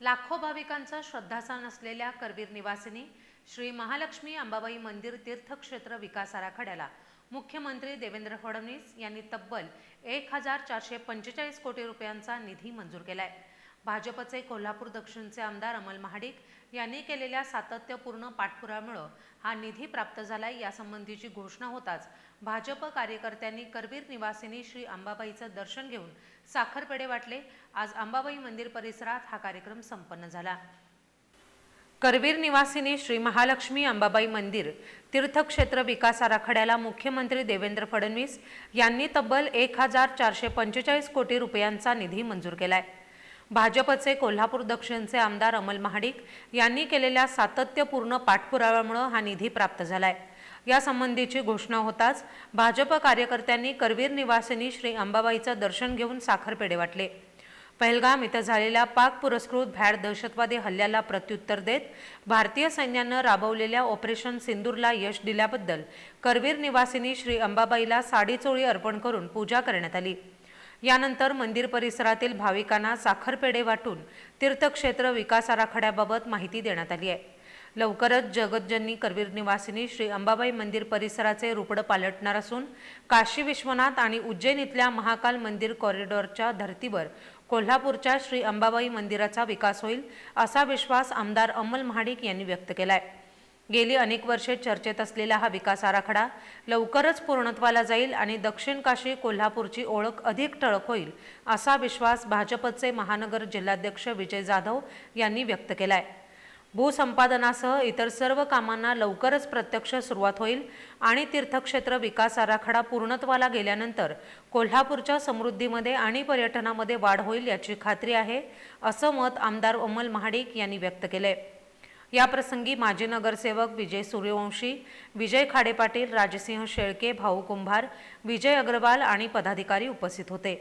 लाखो भाविकांचा श्रद्धासन असलेल्या करवीर निवासिनी श्री महालक्ष्मी अंबाबाई मंदिर तीर्थक्षेत्र विकास आराखड्याला मुख्यमंत्री देवेंद्र फडणवीस यांनी तब्बल एक हजार चारशे पंचेचाळीस कोटी रुपयांचा निधी मंजूर केला आहे भाजपचे कोल्हापूर दक्षिणचे आमदार अमल महाडिक यांनी केलेल्या सातत्यपूर्ण पाठपुराव्यामुळं हा निधी प्राप्त झालाय यासंबंधीची घोषणा होताच भाजप कार्यकर्त्यांनी करवीर निवासिनी श्री अंबाबाईचं दर्शन घेऊन साखरपेढे वाटले. आज अंबाबाई मंदिर परिसरात हा कार्यक्रम संपन्न झाला. करवीर निवासिनी श्री महालक्ष्मी अंबाबाई मंदिर तीर्थक्षेत्र विकास आराखड्याला मुख्यमंत्री देवेंद्र फडणवीस यांनी तब्बल एक हजार चारशे पंचेचाळीस कोटी रुपयांचा निधी मंजूर केलाय. भाजपचे कोल्हापूर दक्षिणचे आमदार अमल महाडिक यांनी केलेल्या सातत्यपूर्ण पाठपुराव्यामुळे हा निधी प्राप्त झालाय. यासंबंधीची घोषणा होताच भाजप कार्यकर्त्यांनी करवीर निवासिनी श्री अंबाबाईचं दर्शन घेऊन साखरपेढे वाटले. पहलगाम इथं झालेल्या पाक पुरस्कृत भॅड दहशतवादी हल्ल्याला प्रत्युत्तर देत भारतीय सैन्यानं राबवलेल्या ऑपरेशन सिंदूरला यश दिल्याबद्दल करवीर निवासिनी श्री अंबाबाईला साडीचोळी अर्पण करून पूजा करण्यात आली. यानंतर मंदिर परिसरातील भाविकांना साखरपेढे वाटून तीर्थक्षेत्र विकास आराखड्याबाबत माहिती देण्यात आली आहे. लवकरच जगतजननी करवीर निवासिनी श्री अंबाबाई मंदिर परिसराचे रुपडं पालटणार असून काशी विश्वनाथ आणि उज्जैन इथल्या महाकाल मंदिर कॉरिडॉरच्या धर्तीवर कोल्हापूरच्या श्री अंबाबाई मंदिराचा विकास होईल असा विश्वास आमदार अमल महाडिक यांनी व्यक्त केला आहे गेली अनेक वर्षे चर्चेत असलेला हा विकास आराखडा लवकरच पूर्णत्वाला जाईल आणि दक्षिण काशी कोल्हापूरची ओळख अधिक ठळक होईल असा विश्वास भाजपचे महानगर जिल्हाध्यक्ष विजय जाधव यांनी व्यक्त केलाय. भूसंपादनासह इतर सर्व कामांना लवकरच प्रत्यक्ष सुरुवात होईल आणि तीर्थक्षेत्र विकास आराखडा पूर्णत्वाला गेल्यानंतर कोल्हापूरच्या समृद्धीमध्ये आणि पर्यटनामध्ये वाढ होईल याची खात्री आहे असं मत आमदार अमल महाडिक यांनी व्यक्त केलं आहे याप्रसंगी माजी नगरसेवक विजय सूर्यवंशी विजय खाडे पाटील राजसिंह शेळके भाऊ कुंभार विजय अग्रवाल आणि पदाधिकारी उपस्थित होते.